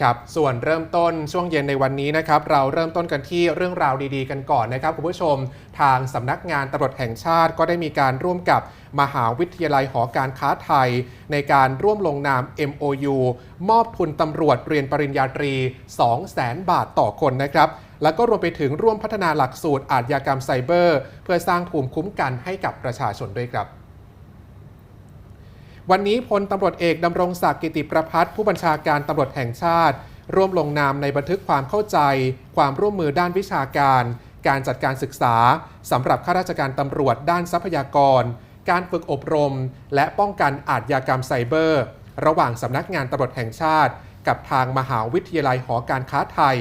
ครับส่วนเริ่มต้นช่วงเย็นในวันนี้นะครับเราเริ่มต้นกันที่เรื่องราวดีๆ กันก่อนนะครับคุณผู้ชมทางสำนักงานตำรวจแห่งชาติก็ได้มีการร่วมกับมหาวิทยาลัยหอการค้าไทย ในการร่วมลงนาม MOU มอบทุนตำรวจเรียนปริญญาตรี 200,000 บาทต่อคนนะครับแล้วก็รวมไปถึงร่วมพัฒนาหลักสูตรอาชญากรรมไซเบอร์ เพื่อสร้างภูมิคุ้มกันให้กับประชาชนด้วยครับ วันนี้พลตำรวจเอกดำรงศักดิ์กิติประพัฒน์ผู้บัญชาการตำรวจแห่งชาติ ร่วมลงนามในบันทึกความเข้าใจ ความร่วมมือด้านวิชาการ การจัดการศึกษาสำหรับข้าราชการตำรวจด้านทรัพยากร การฝึกอบรม และป้องกันอาชญากรรมไซเบอร์ ระหว่างสำนักงานตำรวจแห่งชาติ กับทางมหาวิทยาลัยหอการค้าไทย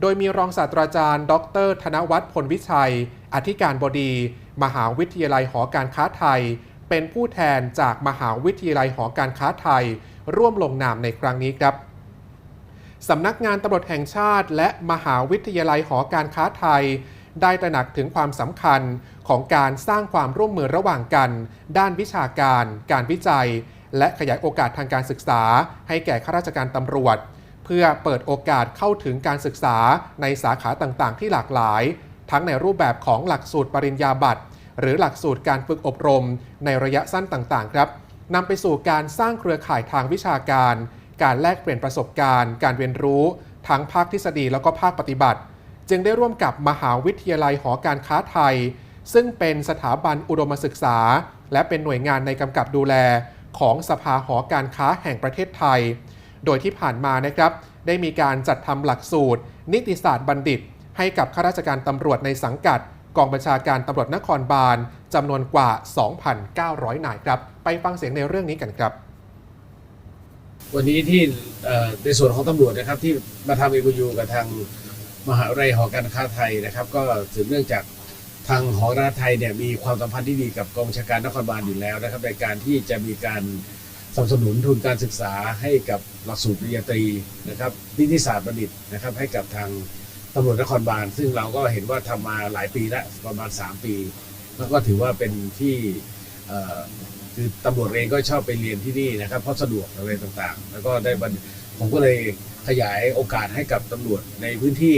โดยมีรองศาสตราจารย์ ดร ธนวัฒน์พลวิชัย อธิการบดี มหาวิทยาลัยหอการค้าไทย เป็นผู้แทนจากมหาวิทยาลัยหอการค้าไทย ร่วมลงนามในครั้งนี้ครับสำนักงานตำรวจแห่งชาติ และมหาวิทยาลัยหอการค้าไทย ได้ตระหนักถึงความสำคัญของการสร้างความร่วมมือระหว่างกัน ด้านวิชาการ การวิจัย และขยายโอกาสทางการศึกษา ให้แก่ข้าราชการตำรวจ เพื่อเปิดโอกาสเข้าถึงการศึกษาในสาขาต่างๆ ที่หลากหลาย ทั้งในรูปแบบของหลักสูตรปริญญาบัตร หรือหลักสูตรการฝึกอบรมในระยะสั้นต่างๆ ครับนำไปสู่การสร้างเครือข่ายทางวิชาการ การแลกเปลี่ยนประสบการณ์ การเรียนรู้ ทั้งภาคทฤษฎีแล้วก็ภาคปฏิบัติ จึงได้ร่วมกับมหาวิทยาลัยหอการค้าไทย ซึ่งเป็นสถาบันอุดมศึกษา และเป็นหน่วยงานในกำกับดูแลของสภาหอการค้าแห่งประเทศไทย โดยที่ผ่านมานะครับ ได้มีการจัดทำหลักสูตร นิติศาสตร์บัณฑิต ให้กับข้าราชการตำรวจในสังกัด กองบัญชาการตำรวจนครบาลจำนวนกว่า 2,900 นายครับ ไปฟังเสียงในเรื่องนี้กันครับ วันนี้ที่ในส่วนของตำรวจนะครับที่มาทำเอ o ยูกับทางมหาวิทยาลัยหอการค้าไทยนะครับ ก็สืบเนื่องจากทางหอการค้าไทยเนี่ยมีความสัมพันธ์ที่ดีกับกองบัญชาการนครบาลอยู่แล้วนะครับ ในการที่จะมีการสนับสนุนทุนการศึกษาให้กับหลักสูตรปริญญาตรีนะครับนิติศาสตร์บัณฑิตนะครับให้กับทาง ตำรวจนครบาลซึ่งเราก็เห็นว่าทำมาหลายปีแล้วประมาณ 3 ปี แล้วก็ถือว่าเป็นที่คือตำรวจเองก็ชอบไปเรียนที่นี่นะครับ เพราะสะดวกอะไรต่างๆ แล้วก็ได้ผมก็เลยขยายโอกาสให้กับตำรวจในพื้นที่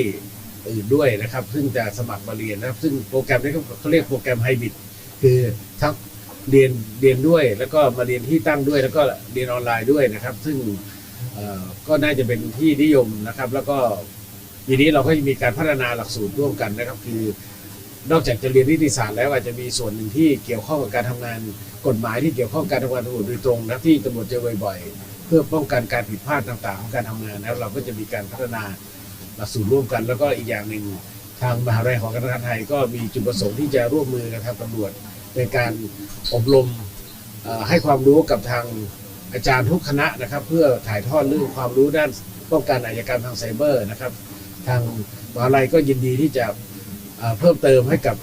อื่นด้วยนะครับ ซึ่งจะสมัครมาเรียนนะครับ ซึ่งโปรแกรมนี้เขาเรียกโปรแกรมไฮบริดคือทั้งเรียนเรียนด้วย แล้วก็มาเรียนที่ตั้งด้วย แล้วก็เรียนออนไลน์ด้วยนะครับ ซึ่งก็น่าจะเป็นที่นิยมนะครับ แล้วก็ ทีนี้เราก็มีการพัฒนาหลักสูตรร่วมกันนะครับ คือนอกจากจะเรียนนิติศาสตร์แล้วอาจจะมีส่วนหนึ่งที่เกี่ยวข้องกับการทำงานกฎหมายที่เกี่ยวข้องการทำงานตำรวจโดยตรงนะที่ตำรวจเจอบ่อยๆ เพื่อป้องกันการผิดพลาดต่างๆ ของการทำงานนะครับเราก็จะมีการพัฒนาหลักสูตรร่วมกัน แล้วก็อีกอย่างหนึ่งทางมหาวิทยาลัยของการทหารไทย ก็มีจุดประสงค์ที่จะร่วมมือกับทางตำรวจในการอบรมให้ความรู้กับทางอาจารย์ทุกคณะนะครับ เพื่อถ่ายทอดเรื่องความรู้ด้านป้องกันอาชญากรรมทางไซเบอร์นะครับ ทางมหาลัยก็ยินดีที่จะเพิ่มเติมให้กับ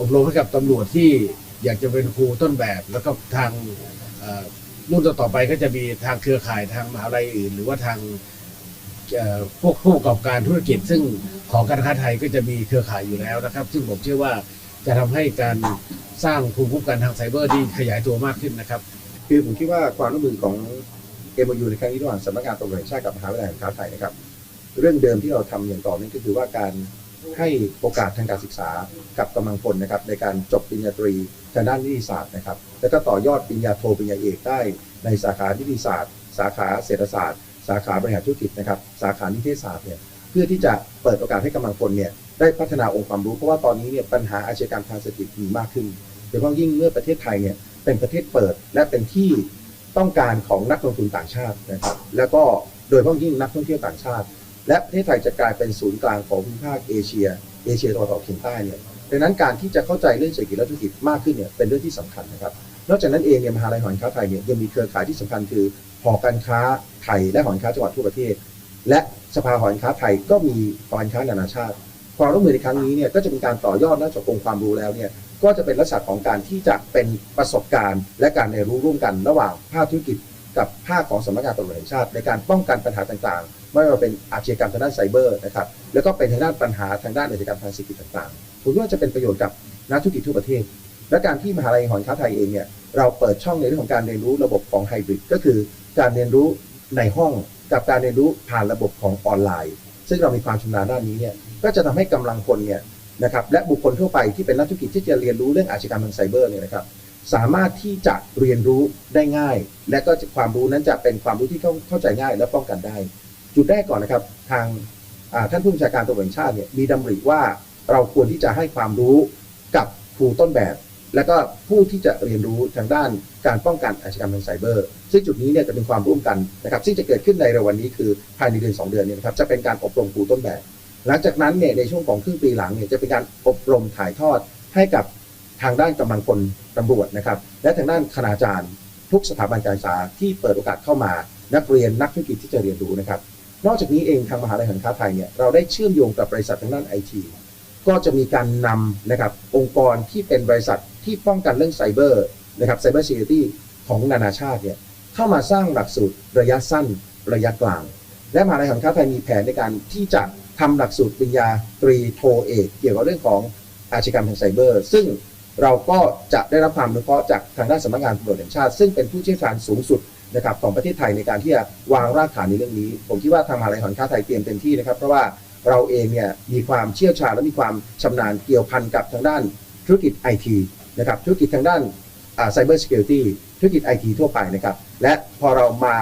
อบรมให้กับตำรวจที่อยากจะเป็นครูต้นแบบ แล้วก็ทางรุ่นต่อไปก็จะมีทางเครือข่ายทางมหาลัยอื่น หรือว่าทางพวกผู้ประกอบการธุรกิจ ซึ่งของการค้าไทยก็จะมีเครือข่ายอยู่แล้วนะครับ ซึ่งผมเชื่อว่าจะทำให้การสร้างภูมิคุ้มกันทางไซเบอร์ที่ขยายตัวมากขึ้นนะครับ คือผมคิดว่าความร่วมมือของ MOU ในครั้งนี้ระหว่างสำนักงานตำรวจแห่งชาติกับมหาวิทยาลัยการค้าไทยนะครับ เรื่องเดิมที่เราทำอย่างต่อเนื่องก็คือว่าการให้โอกาสทางการศึกษากับกำลังพลนะครับในการจบปริญญาตรีทางด้านนิติศาสตร์นะครับ แล้วก็ต่อยอดปริญญาโทปริญญาเอกได้ในสาขานิติศาสตร์ สาขาเศรษฐศาสตร์ สาขาบริหารธุรกิจนะครับ สาขานิเทศศาสตร์เนี่ยเพื่อที่จะเปิดโอกาสให้กำลังพลเนี่ยได้พัฒนาองค์ความรู้เพราะว่าตอนนี้เนี่ยปัญหาอาชญากรรมทางเศรษฐกิจมีมากขึ้นโดยเฉพาะยิ่งเมื่อประเทศไทยเนี่ยเป็นประเทศเปิดและเป็นที่ต้องการของนักลงทุนต่างชาตินะครับ แล้วก็โดยเฉพาะยิ่งนักท่องเที่ยวต่างชาติ และประเทศไทยจะกลายเป็นศูนย์กลางของภูมิภาคเอเชีย เอเชียตะวันออกเฉียงใต้เนี่ยดังนั้นการที่จะเข้าใจเรื่องเศรษฐกิจและธุรกิจมากขึ้นเนี่ยเป็นเรื่องที่สำคัญนะครับ นอกจากนั้นเองเนี่ยมหาลัยหอการค้าไทยเนี่ยยังมีเครือข่ายที่สำคัญคือหอการค้าไทยและหอการค้าจังหวัดทั่วประเทศ และสภาหอการค้าไทยก็มีหอการค้านานาชาติ ความร่วมมือในครั้งนี้เนี่ยก็จะเป็นการต่อยอดนอกจากองค์ความรู้แล้วเนี่ยก็จะเป็นลักษณะของการที่จะเป็นประสบการณ์ และการเรียนรู้ร่วมกันระหว่างภาคธุรกิจกับภาคของสำนักงานตำรวจแห่งชาติ ในการป้องกันปัญหาต่างๆ ไม่ว่าเป็นอาชญากรรมทางด้านไซเบอร์นะครับแล้วก็เป็นทางด้านปัญหาทางด้านอาชญากรรมทางเศรษฐกิจต่างๆผมว่าจะเป็นประโยชน์กับนักธุรกิจทั่วประเทศ และการที่มหาลัยหอค้าไทยเองเนี่ยเราเปิดช่องในเรื่องของการเรียนรู้ระบบของไฮบริดก็คือการเรียนรู้ในห้องกับการเรียนรู้ผ่านระบบของออนไลน์ ซึ่งเรามีความชำนาญด้านนี้เนี่ยก็จะทำให้กำลังคนเนี่ยนะครับและบุคคลทั่วไปที่เป็นนักธุรกิจที่จะเรียนรู้เรื่องอาชญากรรมทางไซเบอร์เนี่ยนะครับสามารถที่จะเรียนรู้ได้ง่าย และก็ความรู้นั้นจะเป็นความรู้ที่เข้าเข้าใจง่ายและป้องกันได้ จุดแรกก่อนนะครับ ทางท่านผู้บัญชาการตำรวจแห่งชาติเนี่ยมีดำริว่าเราควรที่จะให้ความรู้กับครูต้นแบบ และก็ผู้ที่จะเรียนรู้ทางด้านการป้องกันอาชญากรรมทางไซเบอร์ ซึ่งจุดนี้เนี่ยจะเป็นความร่วมกันนะครับ ซึ่งจะเกิดขึ้นในเร็ววันนี้คือภายในเดือน 2 เดือนเนี่ยนะครับจะเป็นการอบรมครูต้นแบบ หลังจากนั้นเนี่ยในช่วงของครึ่งปีหลังเนี่ยจะเป็นการอบรมถ่ายทอดให้กับทางด้านกำลังพลตำรวจนะครับ และทางด้านคณาจารย์ ทุกสถาบันการศึกษาที่เปิดโอกาสเข้ามา นักเรียนนักธุรกิจที่จะเรียนรู้นะครับ นอกจากนี้เองทางมหาวิทยาลัยห่งค้าไทยเนี่ยเราได้เชื่อมโยงกับบริษัททางด้านไอทีก็จะมีการนำนะครับองค์กรที่เป็นบริษัทที่ป้องกันเรื่องไซเบอร์นะครับไซเบอร์ซิเคียวตี้ของนานาชาติเนี่ยเข้ามาสร้างหลักสูตรระยะสั้นระยะกลาง และมหาวิทยาลัยห่งค้าไทยมีแผนในการที่จะทำหลักสูตรปริญญาตรีโทเอกเกี่ยวกับเรื่องของอาชญากรรมทางไซเบอร์ ซึ่งเราก็จะได้รับความอนุเคราะห์จากทางด้านสำนักงานตำรวจแห่งชาติ ซึ่งเป็นผู้เชี่ยวชาญสูงสุด นะครับของประเทศไทยในการที่จะวางรากฐานในเรื่องนี้ ผมคิดว่าทางมหาวิทยาลัยห่งค้าไทยเตรียมเต็มที่นะครับเพราะว่าเราเองเนี่ยมีความเชี่ยวชาญและมีความชำนาญเกี่ยวพันกับทางด้านธุรกิจไอทีนะครับธุรกิจทางด้านไซเบอร์ซิเคียวตี้ธุรกิจไอทีทั่วไปนะครับและพอเรามา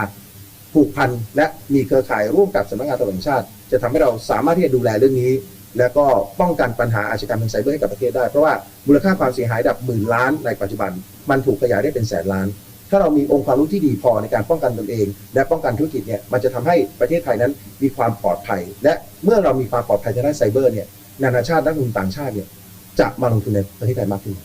ผูกพันและมีเครือข่ายร่วมกับสำนักงานตำรวจแห่งชาติ จะทำให้เราสามารถที่จะดูแลเรื่องนี้ แล้วก็ป้องกันปัญหาอาชญากรรมทางไซเบอร์ให้กับประเทศได้ เพราะว่ามูลค่าความเสียหายดับหมื่นล้านในปัจจุบัน มันถูกขยายได้เป็นแสนล้าน ถ้าเรามีองค์ความรู้ที่ดีพอในการป้องกันตนเอง และป้องกันธุรกิจเนี่ยมันจะทำให้ประเทศไทยนั้นมีความปลอดภัย และเมื่อเรามีความปลอดภัยทางด้านไซเบอร์เนี่ยนานาชาตินักลงทุนต่างชาติเนี่ยจะมาลงทุนในประเทศไทยมากขึ้น